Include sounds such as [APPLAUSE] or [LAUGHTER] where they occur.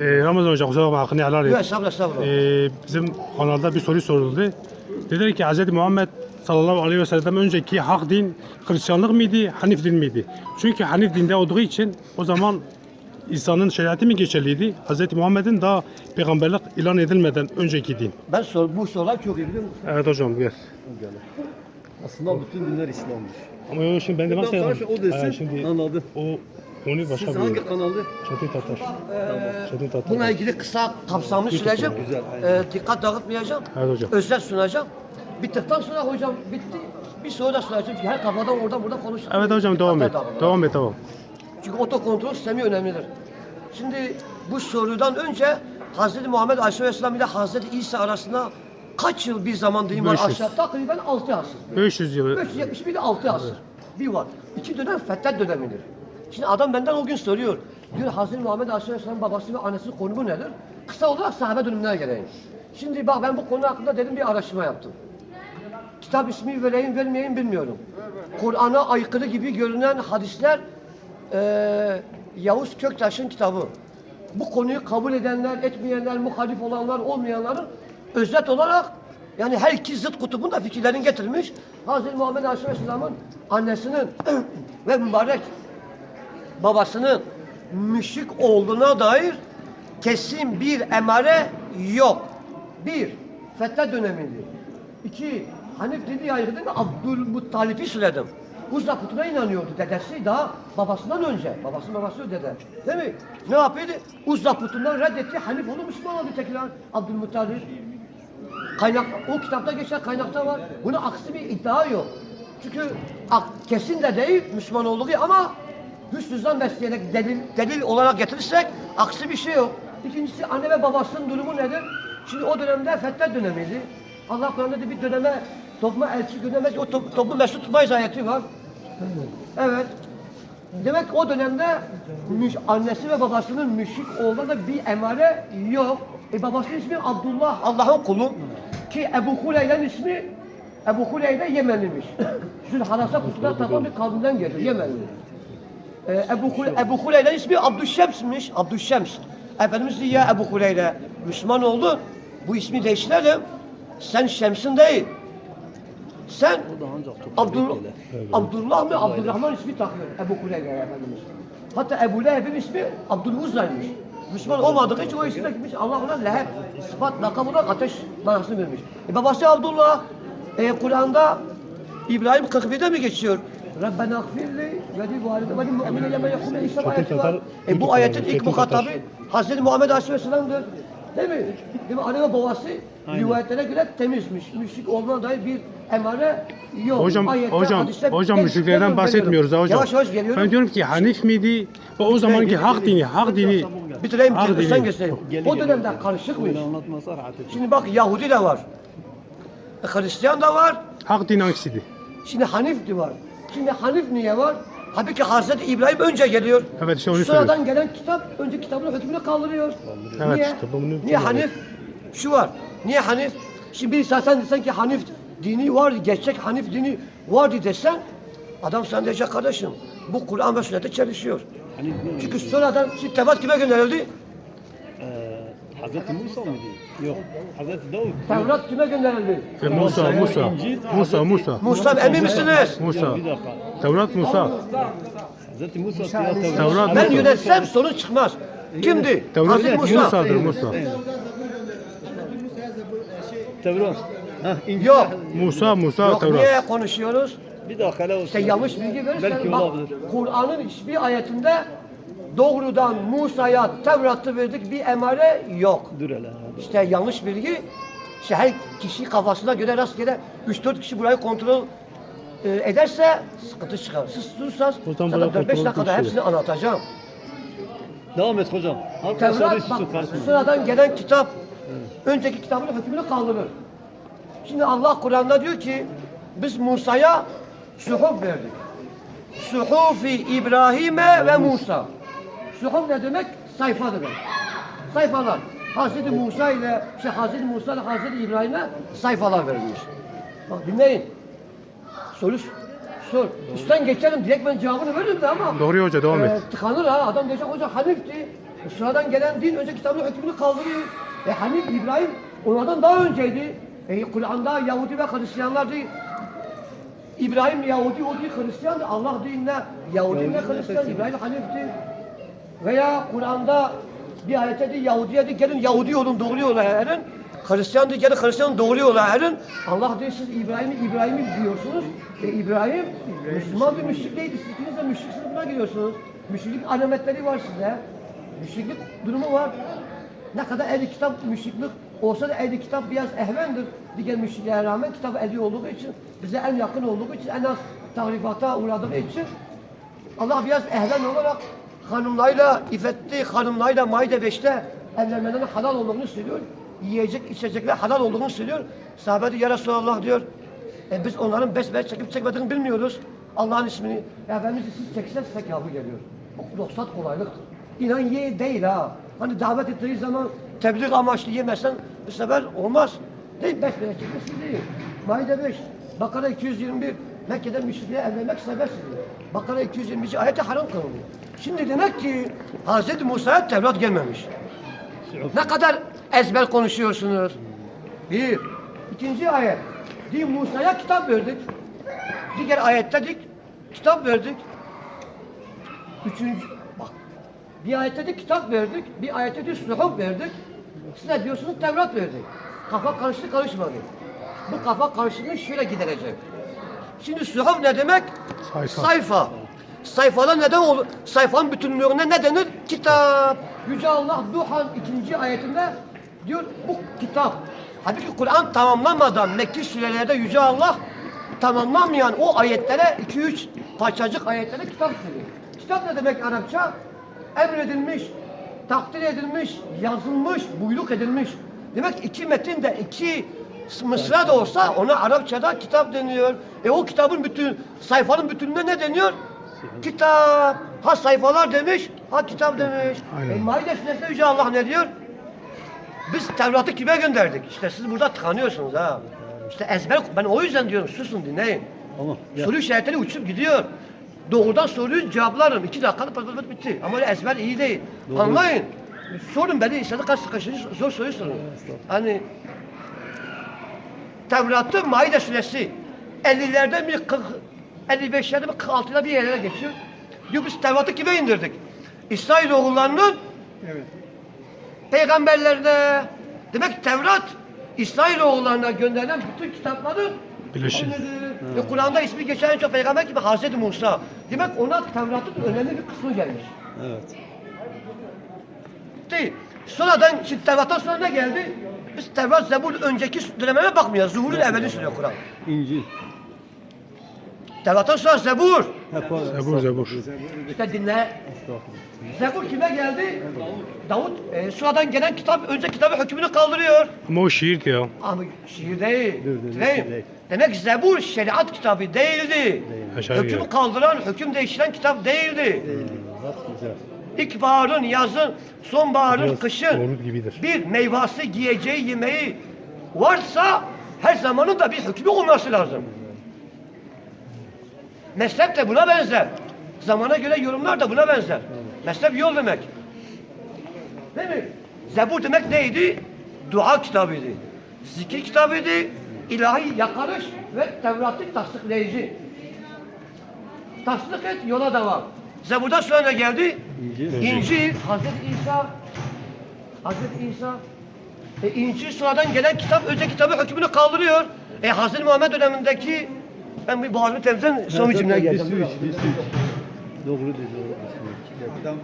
Ee, Ramazan Hoca kusura bakma hakkını helal et. Yok estağfurullah estağfurullah. Ee, bizim kanalda bir soru soruldu. Dediler ki Hz. Muhammed sallallahu aleyhi ve sellem önceki hak din Hristiyanlık mıydı, Hanif din miydi? Çünkü Hanif dinde olduğu için o zaman İsa'nın şeriatı mı geçerliydi? Hz. Muhammed'in daha peygamberlik ilan edilmeden önceki din. Ben sor, bu sorular çok iyi biliyor musun? Evet hocam gel. Aslında bütün dinler İslam'dır. Ama yo, şimdi ben de nasıl o desin, Ee, şimdi anladım. o konu başka Siz bir hangi kanalı? Çetin Tatar. Çetin Tatar. Bununla ilgili kısa kapsamlı söyleyeceğim. Güzel, Ee, dikkat dağıtmayacağım. Evet hocam. Özet sunacağım. Bittikten sonra hocam bitti. Bir soru da soracağım ki her kafadan oradan buradan konuşalım. Evet hocam devam et. Devam et devam. Çünkü otokontrol sistemi önemlidir. Şimdi bu sorudan önce Hz. Muhammed Aleyhisselam ile Hz. İsa arasında kaç yıl bir zaman dilimi var 500. aşağı? Takriben 6 asır. 500 yıl. 571 ile 6 asır. Bir var. İki dönem fethet dönemidir. Şimdi adam benden o gün soruyor. Diyor Hazreti Muhammed Aleyhisselam'ın babası ve annesinin konumu nedir? Kısa olarak sahabe dönümüne geleyim. Şimdi bak ben bu konu hakkında dedim bir araştırma yaptım. Kitap ismi vereyim vermeyeyim bilmiyorum. Kur'an'a aykırı gibi görünen hadisler eee Yavuz Köktaş'ın kitabı. Bu konuyu kabul edenler, etmeyenler, muhalif olanlar, olmayanların özet olarak yani her iki zıt kutubun da fikirlerini getirmiş. Hazreti Muhammed Aleyhisselam'ın annesinin [CLEARS THROAT] ve mübarek babasının müşrik olduğuna dair kesin bir emare yok. Bir, fethet dönemiydi. İki, Hanif dini ayrıdır mı? Abdülmuttalip'i söyledim. Uzza putuna inanıyordu dedesi daha babasından önce. Babasının babası dede. Değil mi? Ne yapıyordu? Uzza putundan reddetti. Hanif onu Müslüman oldu tekrar. Abdülmuttalip. Kaynak, o kitapta geçen kaynakta var. Buna aksi bir iddia yok. Çünkü kesin de değil Müslüman olduğu ama zan besleyerek delil, delil olarak getirirsek aksi bir şey yok. İkincisi anne ve babasının durumu nedir? Şimdi o dönemde fethet dönemiydi. Allah Kur'an'da da bir döneme topluma elçi göndermez. O top, toplu mesut tutmayız ayeti var. Evet. Demek o dönemde müş, annesi ve babasının müşrik olduğuna da bir emare yok. E babasının ismi Abdullah, Allah'ın kulu. Ki Ebu Huleyle'nin ismi Ebu Huleyle Yemenliymiş. Zülhalasa kutular tapan bir kavminden geliyor, Yemenli. Ee, Ebu, Hule, Ebu Huleyle'nin ismi Abdüşşems'miş, Abdüşşems. Efendimiz ya Ebu Huleyle, Müslüman oldun, bu ismi değiştirelim. Sen Şems'in değil. Sen Abdul, Abdullah mı Abdurrahman ismi takıyor Ebu Kuleyle'ye Efendimiz. Hatta Ebu Leheb'in ismi Abdülüzza'ymış. Müslüman olmadığı için o isme gitmiş. Allah ona Leheb sıfat lakabı olarak ateş manasını vermiş. E babası Abdullah. E, Kur'an'da İbrahim 41'de mi geçiyor? Rabbena gfirli ve li valide ve li mu'mine yeme yekune İsa ayeti var. E bu ayetin ilk muhatabı Hazreti Muhammed Aleyhisselam'dır. Değil mi? Değil mi? Anne ve babası rivayetlere göre temizmiş. Müşrik olduğuna dair bir emare yok. Hocam, Ayette, hocam, hadiste- hocam müşriklerden bahsetmiyoruz ha hocam. Yavaş yavaş geliyorum. Ben diyorum ki Hanif miydi ve o zamanki hak dini, hak dini. Bitireyim ki sen dini. göstereyim. O dönemde karışıkmış. Şimdi bak Yahudi de var. E, Hristiyan da var. Hak dini hangisiydi? Şimdi Hanif de var. Şimdi Hanif niye var? Halbuki Hazreti İbrahim önce geliyor. Evet, işte onu Sonradan gelen kitap önce kitabın hükmünü kaldırıyor. Evet, Niye? işte bunu- Niye Hanif? Şu var. Niye Hanif? Şimdi bir sen desen ki Hanif dini var, gerçek Hanif dini var desen adam sana diyecek kardeşim bu Kur'an ve sünnete çelişiyor. Hani Çünkü sonradan şimdi Tevrat kime gönderildi? Hazreti Musa mıydı? Yok. Hazreti Davut. Tevrat kime gönderildi? E, Musa, Musa, Musa, Musa, Musa emin misiniz? Musa. Bir dakika. Tevrat Musa. Hazreti Musa Tevrat. Tevrat Ben Musa. yönetsem sorun çıkmaz. Kimdi? Tevrat Musa. Musa'dır Musa. Tevrat. Ha, İncil. Yok. Musa, Musa, Yok Tevrat. niye konuşuyoruz? Bir dakika la olsun. İşte yanlış bilgi verirsen Belki bak olabilir. Kur'an'ın hiçbir ayetinde doğrudan Musa'ya Tevrat'ı verdik bir emare yok. Dur hele. İşte yanlış bilgi işte her kişi kafasına göre rastgele 3-4 kişi burayı kontrol e, ederse sıkıntı çıkar. Siz zaman zaten burayı 4-5 kontrol dakikada hepsini anlatacağım. Devam et hocam. Tevrat bak karşısında. sıradan gelen kitap önceki kitabın hükmünü kaldırır. Şimdi Allah Kur'an'da diyor ki biz Musa'ya suhuf verdik. Suhufi İbrahim'e ve Musa. Suhuf ne demek? Sayfa demek. Sayfalar. Hazreti Musa ile şey Hazreti Musa ile Hazreti İbrahim'e sayfalar verilmiş. Bak dinleyin. Soru sor. Üstten geçelim direkt ben cevabını veririm de ama Doğru hoca devam ee, et. tıkanır ha. Adam diyecek hoca Hanif'ti. E, Sonradan gelen din önce kitabın hükmünü kaldırıyor. E Hanif İbrahim onlardan daha önceydi. E, Kur'an'da Yahudi ve Hristiyanlar değil. İbrahim Yahudi, değil Hristiyan. Allah dinine Yahudi ne Hristiyan, İbrahim Hanif'ti. Veya Kur'an'da bir ayette de Yahudi'ye de gelin Yahudi olun doğru yola erin. Hristiyan de gelin Hristiyan doğru yola erin. Allah diyor siz İbrahim'i İbrahim'i diyorsunuz. E İbrahim Müslüman bir müşrik değildi. Siz ikiniz de müşrik sınıfına giriyorsunuz. Müşriklik alametleri var size. Müşriklik durumu var. Ne kadar ehli kitap müşriklik olsa da ehli kitap biraz ehvendir. Diğer müşriklere rağmen kitap ehli olduğu için, bize en yakın olduğu için, en az tahrifata uğradığı için Allah biraz ehven olarak hanımlarıyla, iffetli hanımlarıyla Maide 5'te evlenmenin halal olduğunu söylüyor. Yiyecek, içecekler halal olduğunu söylüyor. Sahabe diyor, ya Resulallah diyor. E biz onların besmele çekip çekmediğini bilmiyoruz. Allah'ın ismini. Ya Efendimiz siz çekseniz size kabul geliyor. Ruhsat kolaylıktır. İnan ye değil ha. Hani davet ettiği zaman tebliğ amaçlı yemezsen bu sefer olmaz. Değil besmele çekmesi değil. Maide 5, Bakara 221, Mekke'de müşrikle evlenmek serbest diyor. Bakara 222 ayette haram kılınıyor. Şimdi demek ki Hz. Musa'ya Tevrat gelmemiş. Ne kadar ezber konuşuyorsunuz? Bir. İkinci ayet. Di Musa'ya kitap verdik. Diğer ayette dik kitap verdik. Üçüncü, bak. Bir ayette de kitap verdik, bir ayette de suhuf verdik. Siz ne diyorsunuz? Tevrat verdik. Kafa karıştı karışmadı. Bu kafa karışıklığı şöyle giderecek. Şimdi suhuf ne demek? Sayfa. Sayfa. Sayfada neden olur? Sayfanın bütünlüğüne ne denir? Kitap. Yüce Allah Duhan ikinci ayetinde diyor bu kitap. Halbuki Kur'an tamamlanmadan Mekki surelerde Yüce Allah tamamlanmayan o ayetlere iki üç parçacık ayetlere kitap söylüyor. Kitap ne demek Arapça? Emredilmiş, takdir edilmiş, yazılmış, buyruk edilmiş. Demek iki metin de iki mısra da olsa ona Arapçada kitap deniyor. E o kitabın bütün sayfanın bütününe ne deniyor? Kitap. Ha sayfalar demiş, ha kitap demiş. Aynen. E, Maide suresinde Yüce Allah ne diyor? Biz Tevrat'ı kime gönderdik? İşte siz burada tıkanıyorsunuz ha. İşte ezber, ben o yüzden diyorum susun dinleyin. Ama ya, Soru işaretleri uçup gidiyor. Doğrudan soruyu cevaplarım. İki dakikada pat pat pat bitti. Ama öyle ezber iyi değil. Anlayın. Sorun beni istedi kaç kaçıncı zor soruyu sorun. Hani Tevrat'ı Maide suresi 50'lerden bir 40, 55'lerde bir 46'da bir yerlere geçiyor. Diyor biz Tevrat'ı kime indirdik? İsrail oğullarının peygamberlerine. Demek ki Tevrat İsrail oğullarına gönderilen bütün kitapların Birleşim. Ve Kur'an'da ismi geçen en çok peygamber gibi Hazreti Musa. Demek ona Tevrat'ın önemli bir kısmı gelmiş. evet. Değil. Sonradan şimdi Tevrat'tan sonra ne geldi? Biz Tevrat, Zebur önceki dönemlere bakmıyoruz. Zuhurun evveli söylüyor Kur'an. İncil. Tevrat'tan sonra Zebur. Zebur, Zebur. İşte dinle. Zebur kime geldi? Davut. E, sonradan gelen kitap, önce kitabı hükmünü kaldırıyor. Ama o şiirdi ya. Ama şiir değil. Dur, dur, dur, Değil. Demek ki Zebur şeriat kitabı değildi. Aşağı Hükmü kaldıran, hüküm değiştiren kitap değildi. Bak güzel. İlkbaharın, yazın, sonbaharın, Biraz kışın gibidir. bir meyvası, giyeceği, yemeği varsa her zamanın da bir hükmü olması lazım. Mezhep de buna benzer. Zamana göre yorumlar da buna benzer. Mezhep yol demek. Değil mi? Zebur demek neydi? Dua kitabıydı. Zikir kitabıydı. ilahi yakarış ve Tevrat'ı tasdikleyici. Tasdik et, yola devam. Zebur'dan sonra geldi? İncil. İncil, Hazreti İsa, Hazreti İsa. E, İncil sonradan gelen kitap, önce kitabı hükmünü kaldırıyor. E, Hazreti Muhammed dönemindeki, ben bir boğazımı temizlen, son bir cümle Bir geleceğim. su iç, bir su iç. Doğru dedi.